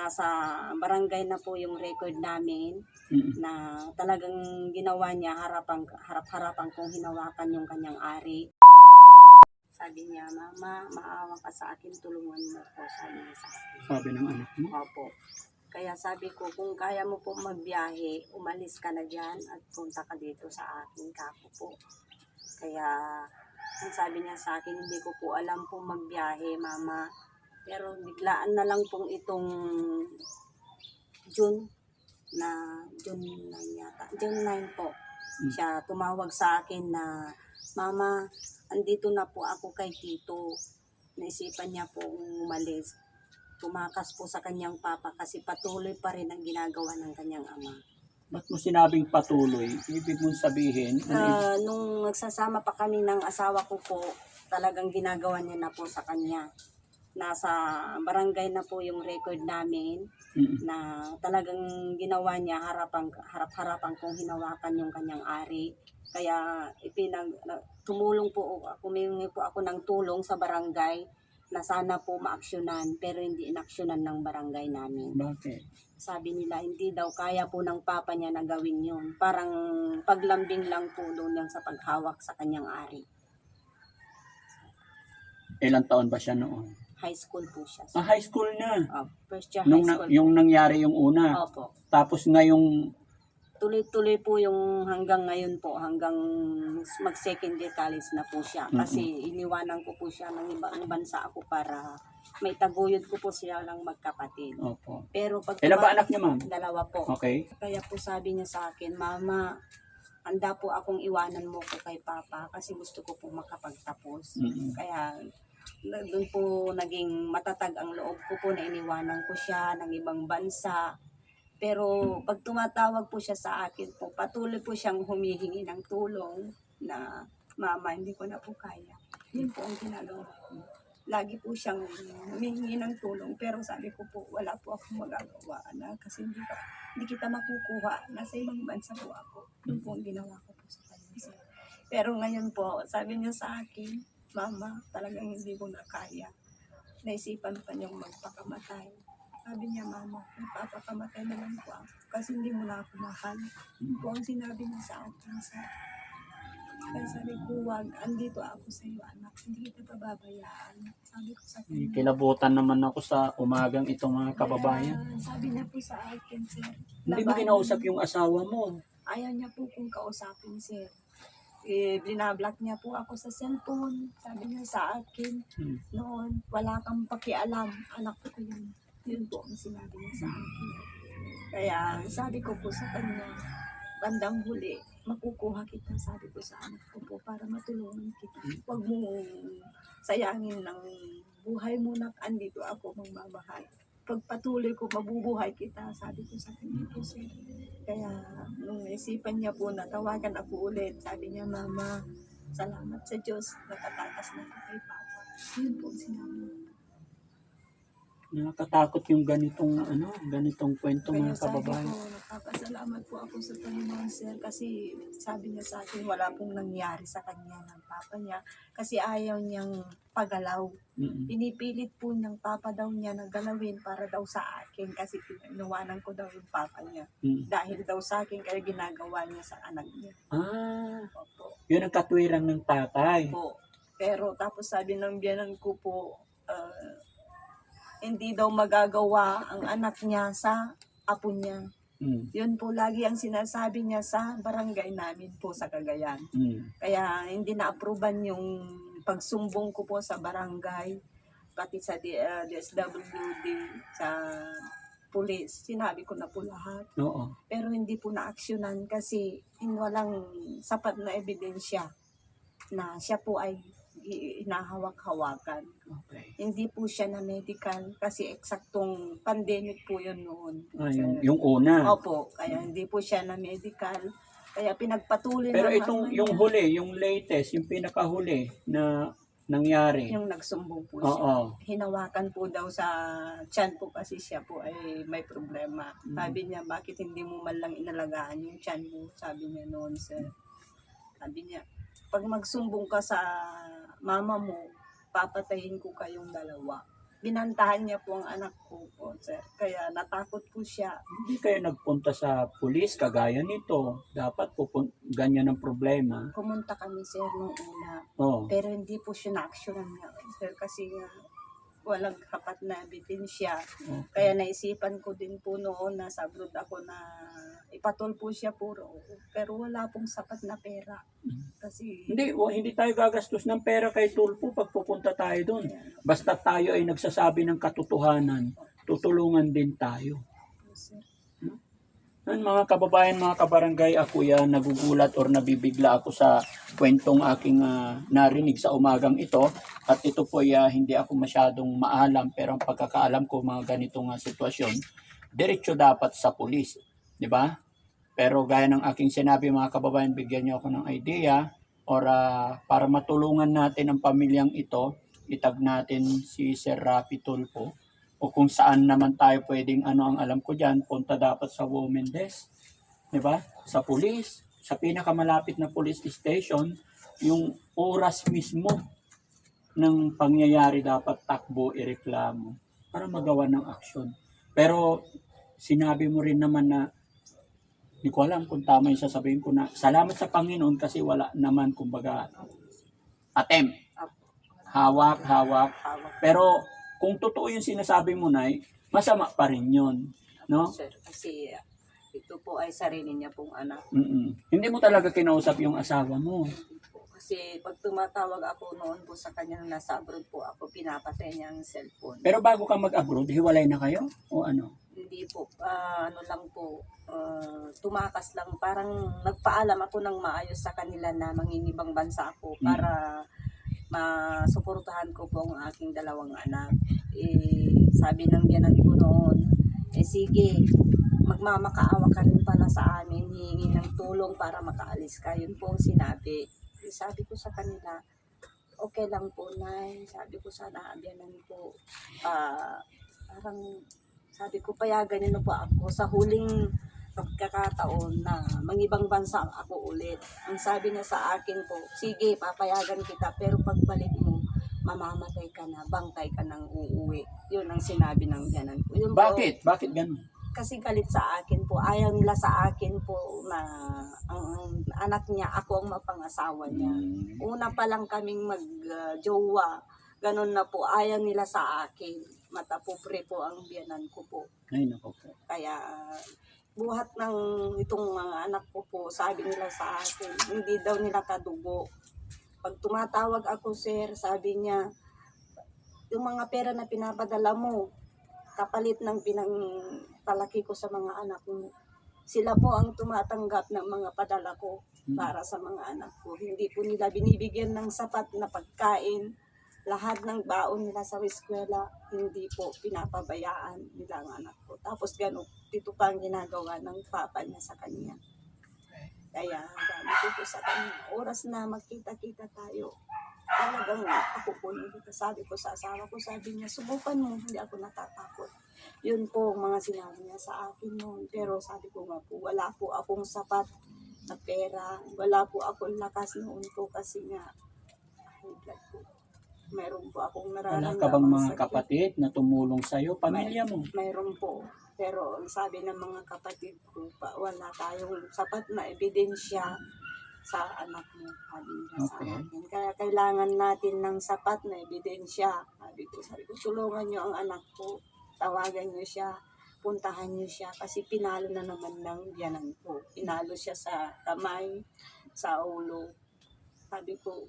nasa barangay na po yung record namin na talagang ginawa niya harapang harap-harapan kong hinawakan yung kanyang ari. Sabi niya, Mama, maawa ka sa akin, tulungan mo ko. Sabi niya sa akin. Sabi ng anak mo. Opo. Kaya sabi ko, kung kaya mo po magbiyahe, umalis ka na dyan at punta ka dito sa aking kapo po. Kaya, ang sabi niya sa akin, hindi ko po alam po magbiyahe, mama. Pero biglaan na lang pong itong June na June 9 yata. June 9 po. Mm. Siya tumawag sa akin na, Mama, andito na po ako kay Tito. Naisipan niya po umalis tumakas po sa kanyang papa kasi patuloy pa rin ang ginagawa ng kanyang ama. Ba't mo sinabing patuloy? Ibig mong sabihin, Ah, nung nagsasama pa kami ng asawa ko po, talagang ginagawa niya na po sa kanya. Nasa barangay na po yung record namin Mm. na talagang ginawa niya harapang harap-harapan kong hinawakan yung kanyang ari. Kaya ipinag na- tumulong po ako, humingi po ako ng tulong sa barangay na sana po maaksyonan pero hindi inaksyonan ng barangay namin. Bakit? sabi nila hindi daw kaya po ng papa niya na gawin yun. Parang paglambing lang po doon lang sa paghawak sa kanyang ari. Ilang taon ba siya noon? High school po siya. Ah, high school na. Oh, first year Nung high na- school. yung nangyari yung una. Opo. Tapos ngayong Tuloy-tuloy po yung hanggang ngayon po, hanggang mag-second year college na po siya. Kasi iniwanan ko po siya ng ibang bansa ako para may taguyod ko po sila lang magkapatid. Opo. Pero pag Ilan ba anak niya, ma'am? Dalawa po. Okay. Kaya po sabi niya sa akin, Mama, anda po akong iwanan mo ko kay Papa kasi gusto ko po makapagtapos. Mm. Kaya doon po naging matatag ang loob ko po na iniwanan ko siya ng ibang bansa. Pero pag tumatawag po siya sa akin po, patuloy po siyang humihingi ng tulong na mama, hindi ko na po kaya. Yun po ang ginagawa ko. Lagi po siyang humihingi ng tulong pero sabi ko po, wala po akong magagawa na kasi hindi, ka, hindi kita makukuha. Nasa ibang bansa po ako. Yun po ang ginawa ko po sa kanya. Pero ngayon po, sabi niya sa akin, Mama, talagang hindi ko na kaya. Naisipan pa niyang magpakamatay. Sabi niya, Mama, magpapakamatay na lang po ako kasi hindi mo na ako mahal. Yun po ang sinabi niya sa akin. Sa, kaya sabi ko, wag, andito ako sa iyo, anak. Hindi kita pababayaan. Sabi ko sa kanya. Kilabutan naman ako sa umagang itong mga kababayan. Kaya, sabi niya po sa akin, sir. Hindi mo labanan kinausap yung asawa mo. ayaw niya po kung kausapin sir. Eh, binablock niya po ako sa cellphone. Sabi niya sa akin, Hmm. noon, wala kang pakialam. Anak ko yun. Yun po ang sinabi niya sa akin. Kaya sabi ko po sa kanya, bandang huli, makukuha kita, sabi ko sa anak ko po, para matulungan kita. Huwag mo sayangin ng buhay mo na andito ako magmamahal. Pagpatuloy ko, mabubuhay kita, sabi ko sa kanya po sir. Kaya nung naisipan niya po na tawagan ako ulit, sabi niya, Mama, salamat sa Diyos, nakatakas na kay Papa. Yun po sinabi. Nakakatakot yung ganitong ano, ganitong kwento Kaya mga sabi ko, kababayan. nagpapasalamat po ako sa Panginoon, sir, kasi sabi niya sa akin, wala pong nangyari sa kanya ng papa niya, kasi ayaw niyang pagalaw. Mm. Pinipilit po ng papa daw niya na galawin para daw sa akin, kasi inuwanan ko daw yung papa niya. Mm. Dahil daw sa akin, kaya ginagawa niya sa anak niya. Ah, Opo. yun ang katwiran ng tatay. po. Pero tapos sabi ng biyanan ko po, ah, hindi daw magagawa ang anak niya sa apo niya. Mm. Yun po lagi ang sinasabi niya sa barangay namin po sa Cagayan. Mm. Kaya hindi na-aproban yung pagsumbong ko po sa barangay, pati sa D- ah, DSWD, sa pulis. Sinabi ko na po lahat. Oo. Pero hindi po na-aksyonan kasi walang sapat na ebidensya na siya po ay hinahawak-hawakan. Okay. Hindi po siya na medical kasi eksaktong pandemic po yun noon. Ah, yung, yung una. Opo, kaya hindi po siya na medical. Kaya pinagpatuloy Pero ng itong ama yung huli, yung latest, yung pinakahuli na nangyari. yung nagsumbong po Oo. siya. Hinawakan po daw sa tiyan po kasi siya po ay may problema. Mm. Sabi niya, bakit hindi mo man lang inalagaan yung tiyan mo? Sabi niya noon, sir. Sabi niya, pag magsumbong ka sa mama mo, papatayin ko kayong dalawa. binantahan niya po ang anak ko po, sir. Kaya natakot po siya. Hindi kayo nagpunta sa pulis kagaya nito. Dapat pupun- ganyan ang problema. Pumunta kami, sir, nung una. Oh. Pero hindi po siya na-actionan nga, sir, kasi nga walang kapat na ebidensya. Okay. Kaya naisipan ko din po noon na sa abroad ako na ipatol po siya puro. Pero wala pong sapat na pera. Kasi Hindi, wa- hindi tayo gagastos ng pera kay Tulpo pag pupunta tayo doon. Basta tayo ay nagsasabi ng katotohanan, tutulungan din tayo. sir, Yan, mga kababayan, mga kabarangay, ako yan, nagugulat or nabibigla ako sa kwentong aking ah, narinig sa umagang ito. At ito po ah, hindi ako masyadong maalam, pero ang pagkakaalam ko mga ganitong ah, sitwasyon, diretso dapat sa pulis. Di ba? Pero gaya ng aking sinabi mga kababayan, bigyan niyo ako ng idea or ah, para matulungan natin ang pamilyang ito, itag natin si Sir Rapi Tulfo o kung saan naman tayo pwedeng ano ang alam ko diyan punta dapat sa women desk 'di ba? Sa pulis sa pinakamalapit na police station yung oras mismo ng pangyayari dapat takbo ireklamo para magawa ng aksyon. Pero sinabi mo rin naman na hindi ko alam kung tama yung sasabihin ko na salamat sa Panginoon kasi wala naman kumbaga attempt. Hawak. Hawak. Pero kung totoo yung sinasabi mo, Nay, masama pa rin yun. No? sir. Kasi uh, ito po ay sarili niya pong anak. Mm-mm. Hindi mo talaga kinausap yung asawa mo. Kasi pag tumatawag ako noon po sa kanya nung nasa abroad po ako, pinapatay niya ang cellphone. Pero bago ka mag-abroad, hiwalay na kayo? O ano? Hindi po, ah, ano lang po, ah, tumakas lang. Parang nagpaalam ako ng maayos sa kanila na mangingibang bansa ako para masuportahan ko po ang aking dalawang anak. Eh, sabi ng biyanan ko noon, eh sige, magmamakaawa ka rin pala sa amin, hihingi ng tulong para makaalis ka. Yun po ang sinabi. Eh, sabi ko sa kanila, okay lang po, Nay. Sabi ko sana, biyanan ko, ah, parang sabi ko, payagan niyo po ako sa huling pagkakataon na mangibang bansa ako ulit. Ang sabi niya sa akin po, sige, papayagan kita, pero pagbalik mo, mamamatay ka na, bangkay ka nang uuwi. Yun ang sinabi ng biyanan ko. Yun po, Bakit? Bakit ganun? kasi galit sa akin po. Ayaw nila sa akin po na ang anak niya, ako ang mapangasawa niya. Mm. Una pa lang kaming mag-jowa, ganun na po. Ayaw nila sa akin. Matapobre po ang biyanan ko po. Ay, nako po. Kaya buhat ng itong mga anak ko po, sabi nila sa akin, hindi daw nila kadugo. Pag tumatawag ako, sir, sabi niya, yung mga pera na pinapadala mo, kapalit ng pinangtalaki ko sa mga anak mo. Sila po ang tumatanggap ng mga padala ko Mm. para sa mga anak ko. Hindi po nila binibigyan ng sapat na pagkain. Lahat ng baon nila sa eskwela, hindi po pinapabayaan nila ang anak ko. Tapos gano'n, dito pa ang ginagawa ng papa niya sa kanya. Kaya dami ko sa kanya, oras na magkita-kita tayo. Talagang ako po sabi ko sa asawa ko, sabi niya, subukan mo, hindi ako natatakot. Yun po ang mga sinabi niya sa akin noon. Pero sabi ko nga po, wala po akong sapat na pera. Wala po akong lakas noon po kasi nga high blood po. Meron po akong Wala nararamdaman. ka bang mga sakit. kapatid na tumulong sa'yo? Pamilya mo? Mayroon po. Pero ang sabi ng mga kapatid ko pa, wala tayong sapat na ebidensya sa anak mo. Sabi nila sa Okay. akin. Kaya kailangan natin ng sapat na ebidensya. Sabi ko, sabi ko, tulungan niyo ang anak ko. Tawagan niyo siya. Puntahan niyo siya. Kasi pinalo na naman ng biyanan ko. Pinalo siya sa kamay, sa ulo. Sabi ko,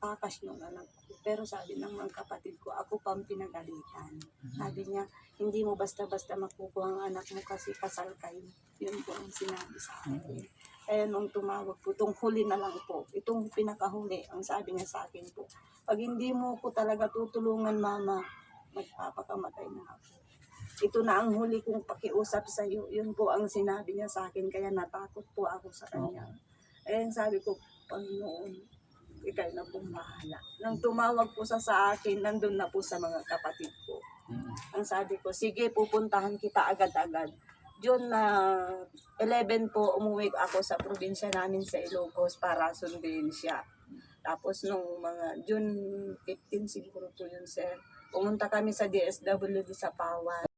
takas ng anak ko. Pero sabi ng mga kapatid ko, ako pang pinagalitan. Sabi niya, hindi mo basta-basta makukuha ang anak mo kasi kasal kayo. Yun po ang sinabi sa akin. Kaya nung tumawag po, itong huli na lang po, itong pinakahuli, ang sabi niya sa akin po, pag hindi mo ko talaga tutulungan mama, magpapakamatay na ako. Ito na ang huli kong pakiusap sa iyo. Yun po ang sinabi niya sa akin, kaya natakot po ako sa kanya. Kaya sabi ko, Panginoon, ikaw na pong bahala. Nang tumawag po sa sa akin, nandun na po sa mga kapatid ko. Mm. Ang sabi ko, sige, pupuntahan kita agad-agad. June na 11 po, umuwi ako sa probinsya namin sa Ilocos para sundin siya. Tapos nung mga June 15 siguro po yun, sir, Pumunta kami sa DSWD sa Pawan.